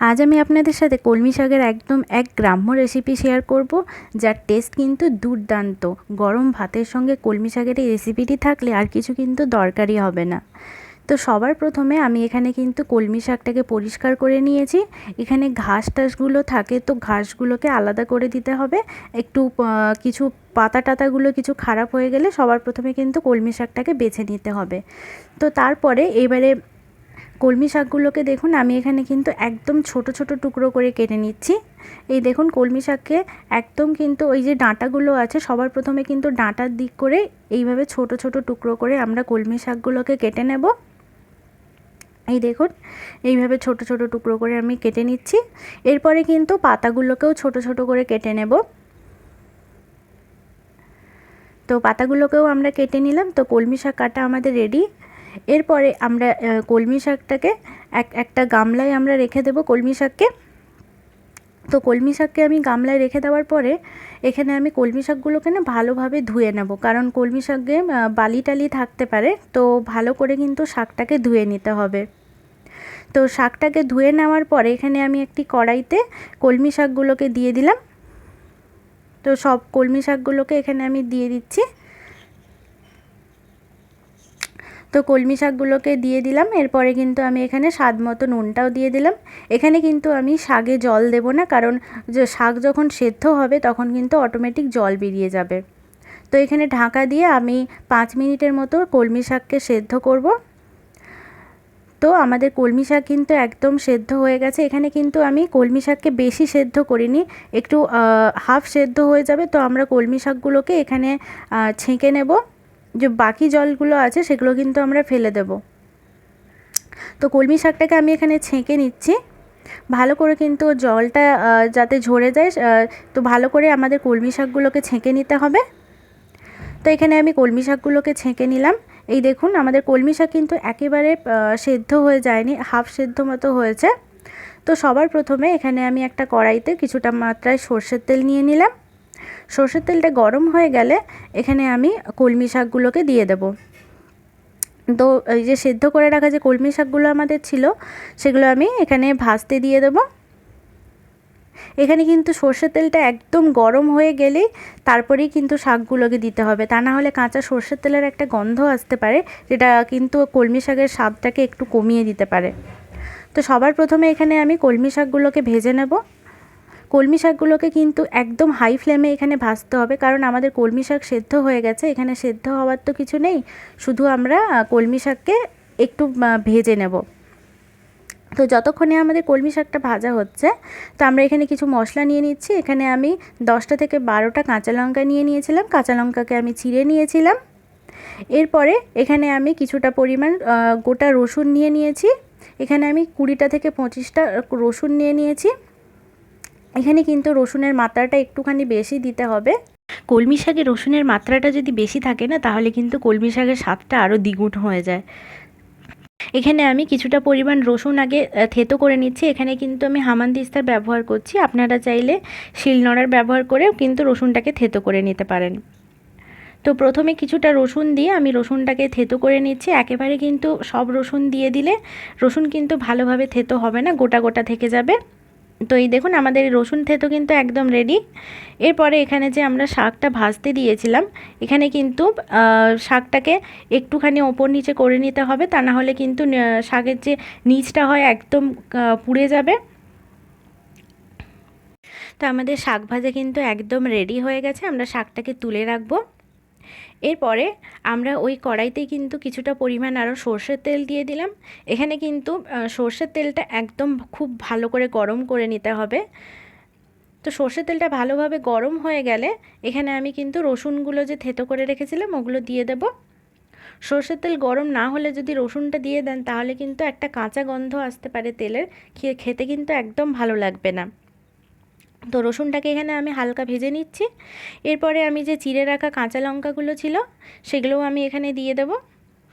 আজ আমি আপনাদের সাথে কলমি শাকের একদম এক গ্রাম্য রেসিপি শেয়ার করব, যার টেস্ট কিন্তু দুর্দান্ত। গরম ভাতের সঙ্গে কলমি শাকের এই রেসিপিটি থাকলে আর কিছু কিন্তু দরকারই হবে না। তো সবার প্রথমে আমি এখানে কিন্তু কলমি শাকটাকে পরিষ্কার করে নিয়েছি। এখানে ঘাস টাসগুলো থাকে তো ঘাসগুলোকে আলাদা করে দিতে হবে। একটু কিছু পাতা টাতাগুলো কিছু খারাপ হয়ে গেলে সবার প্রথমে কিন্তু কলমি শাকটাকে বেছে নিতে হবে। তো তারপরে এবারে কলমি শাকগুলোকে দেখুন, আমি এখানে কিন্তু একদম ছোট ছোট টুকরো করে কেটে নিচ্ছি। এই দেখুন, কলমি শাককে একদম কিন্তু ওই যে ডাঁটাগুলো আছে, সবার প্রথমে কিন্তু ডাঁটার দিক করে এইভাবে ছোট ছোট টুকরো করে আমরা কলমি শাকগুলোকে কেটে নেব। এই দেখুন, এইভাবে ছোট ছোট টুকরো করে আমি কেটে নিচ্ছি। এরপরে কিন্তু পাতাগুলোকেও ছোট ছোট করে কেটে নেব। তো পাতাগুলোকেও আমরা কেটে নিলাম। তো কলমি শাক কাটা আমাদের রেডি এরপরে আমরা কলমি শাকটাকে এক, একটা গামলায় আমরা রেখে দেবো কলমি শাককে। তো কলমি শাককে আমি গামলায় রেখে দেওয়ার পরে এখানে আমি কলমি শাকগুলোকে না ভালোভাবে ধুয়ে নেব। কারণ কলমি শাকে বালি টালি থাকতে পারে, তো ভালো করে কিন্তু শাকটাকে ধুয়ে নিতে হবে। তো শাকটাকে ধুয়ে নেওয়ার পরে এখানে আমি একটি কড়াইতে কলমি শাকগুলোকে দিয়ে দিলাম। তো সব কলমি শাকগুলোকে এখানে আমি দিয়ে দিচ্ছি। তো কলমি শাকগুলোকে দিয়ে দিলাম। এরপরে কিন্তু আমি এখানে স্বাদ মতো নুনটাও দিয়ে দিলাম। এখানে কিন্তু আমি শাকে জল দেব না, কারণ শাক যখন সেদ্ধ হবে তখন কিন্তু অটোমেটিক জল বেরিয়ে যাবে। তো এখানে ঢাকা দিয়ে আমি পাঁচ মিনিটের মতো কলমি শাককে সেদ্ধ করব। তো আমাদের কলমি শাক কিন্তু একদম সেদ্ধ হয়ে গেছে। এখানে কিন্তু আমি কলমি শাককে বেশি সেদ্ধ করিনি, একটু হাফ সেদ্ধ হয়ে যাবে। তো আমরা কলমি শাকগুলোকে এখানে ছেঁকে নেব। যে বাকি জলগুলো আছে সেগুলো কিন্তু আমরা ফেলে দেব। তো কলমি শাকটাকে আমি এখানে ছেঁকে নিচ্ছি। ভালো করে কিন্তু জলটা যাতে ঝরে যায় তো ভালো করে আমাদের কলমি শাকগুলোকে ছেঁকে নিতে হবে। তো এখানে আমি কলমি শাকগুলোকে ছেঁকে নিলাম। এই দেখুন, আমাদের কলমি শাক কিন্তু একেবারে সেদ্ধ হয়ে যায়নি, হাফ সেদ্ধ মতো হয়েছে। তো সবার প্রথমে এখানে আমি একটা কড়াইতে কিছুটা মাত্রায় সর্ষের তেল নিয়ে নিলাম। সর্ষের তেলটা গরম হয়ে গেলে এখানে আমি কলমি শাকগুলোকে দিয়ে দেব। তো এই যে সেদ্ধ করে রাখা যে কলমি শাকগুলো আমাদের ছিল, সেগুলো আমি এখানে ভাজতে দিয়ে দেবো। এখানে কিন্তু সর্ষের তেলটা একদম গরম হয়ে গেলেই তারপরেই কিন্তু শাকগুলোকে দিতে হবে। তা না হলে কাঁচা সর্ষের তেলের একটা গন্ধ আসতে পারে, যেটা কিন্তু কলমি শাকের স্বাদটাকে একটু কমিয়ে দিতে পারে। তো সবার প্রথমে এখানে আমি কলমি শাকগুলোকে ভেজে নেব। কলমি শাকগুলোকে কিন্তু একদম হাই ফ্লেমে এখানে ভাজতে হবে। কারণ আমাদের কলমি শাক সেদ্ধ হয়ে গেছে, এখানে সেদ্ধ হওয়ার তো কিছু নেই। শুধু আমরা কলমি শাককে একটু ভেজে নেব। তো যতক্ষণে আমাদের কলমি শাকটা ভাজা হচ্ছে, তো আমরা এখানে কিছু মশলা নিয়ে নিচ্ছি। এখানে আমি দশটা থেকে বারোটা কাঁচা লঙ্কা নিয়ে নিয়েছিলাম। কাঁচা লঙ্কাকে আমি চিড়ে নিয়েছিলাম। এরপরে এখানে আমি কিছুটা পরিমাণ গোটা রসুন নিয়ে নিয়েছি। এখানে আমি কুড়িটা থেকে পঁচিশটা রসুন নিয়ে নিয়েছি। এখানে কিন্তু রসুনের মাত্রাটা একটুখানি বেশি দিতে হবে। কলমি শাকে রসুনের মাত্রাটা যদি বেশি থাকে না, তাহলে কিন্তু কলমি শাকের স্বাদটা আরও দ্বিগুণ হয়ে যায়। এখানে আমি কিছুটা পরিমাণ রসুন আগে থেতো করে নিচ্ছি। এখানে কিন্তু আমি হামানদিস্তার ব্যবহার করছি। আপনারা চাইলে শিলনোড়ার ব্যবহার করেও কিন্তু রসুনটাকে থেতো করে নিতে পারেন। তো প্রথমে কিছুটা রসুন দিয়ে আমি রসুনটাকে থেতো করে নিচ্ছি। একেবারে কিন্তু সব রসুন দিয়ে দিলে রসুন কিন্তু ভালোভাবে থেতো হবে না, গোটা গোটা থেকে যাবে। তো এই দেখুন, আমাদের রসুন থেতো কিন্তু একদম রেডি এরপরে এখানে যে আমরা শাকটা ভাজতে দিয়েছিলাম, এখানে কিন্তু শাকটাকে একটুখানি ওপর নিচে করে নিতে হবে, তা না হলে কিন্তু শাকের যে নিচটা হয় একদম পুড়ে যাবে। তো আমাদের শাক ভাজা কিন্তু একদম রেডি হয়ে গেছে, আমরা শাকটাকে তুলে রাখব। এরপরে আমরা ওই কড়াইতে কিন্তু কিছুটা পরিমাণ আরও সর্ষের তেল দিয়ে দিলাম। এখানে কিন্তু সর্ষের তেলটা একদম খুব ভালো করে গরম করে নিতে হবে। তো সর্ষের তেলটা ভালোভাবে গরম হয়ে গেলে এখানে আমি কিন্তু রসুনগুলো যে থেতো করে রেখেছিলাম ওগুলো দিয়ে দেব। সর্ষের তেল গরম না হলে যদি রসুনটা দিয়ে দেন তাহলে কিন্তু একটা কাঁচা গন্ধ আসতে পারে তেলের খেতে কিন্তু একদম ভালো লাগবে না। তো রসুনটাকে এখানে আমি হালকা ভেজে নিচ্ছি। এরপরে আমি যে চিড়ে রাখা কাঁচা লঙ্কাগুলো ছিল, সেগুলোও আমি এখানে দিয়ে দেবো।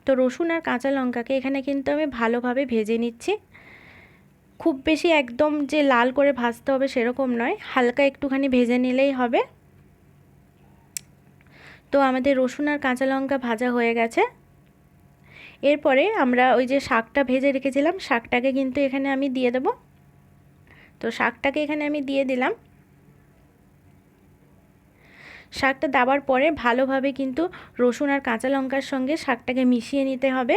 তো রসুন আর কাঁচা লঙ্কাকে এখানে কিন্তু আমি ভালোভাবে ভেজে নিচ্ছি। খুব বেশি একদম যে লাল করে ভাজতে হবে সেরকম নয়, হালকা একটুখানি ভেজে নিলেই হবে। তো আমাদের রসুন আর কাঁচা লঙ্কা ভাজা হয়ে গেছে। এরপরে আমরা ওই যে শাকটা ভেজে রেখেছিলাম, শাকটাকে কিন্তু এখানে আমি দিয়ে দেবো। তো শাকটাকে এখানে আমি দিয়ে দিলাম। শাকটা দেওয়ার পরে ভালোভাবে কিন্তু রসুন আর কাঁচা লঙ্কার সঙ্গে শাকটাকে মিশিয়ে নিতে হবে।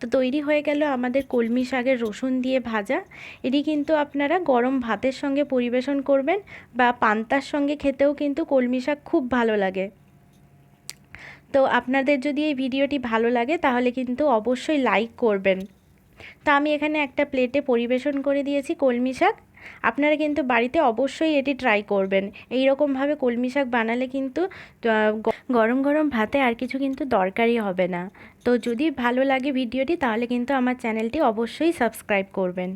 তো তৈরি হয়ে গেল আমাদের কলমি শাকের রসুন দিয়ে ভাজা। এটি কিন্তু আপনারা গরম ভাতের সঙ্গে পরিবেশন করবেন বা পান্তার সঙ্গে খেতেও কিন্তু কলমি শাক খুব ভালো লাগে। তো আপনাদের যদি এই ভিডিওটি ভালো লাগে তাহলে কিন্তু অবশ্যই লাইক করবেন। তো আমি এখানে একটা প্লেটে পরিবেশন করে দিয়েছি কলমি শাক। আপনারা কিন্তু বাড়িতে অবশ্যই এটি ট্রাই করবেন। এই রকমভাবে কলমি শাক বানালে কিন্তু গরম গরম ভাতে আর কিছু কিন্তু দরকারই হবে না। তো যদি ভালো লাগে ভিডিওটি, তাহলে কিন্তু আমার চ্যানেলটি অবশ্যই সাবস্ক্রাইব করবেন।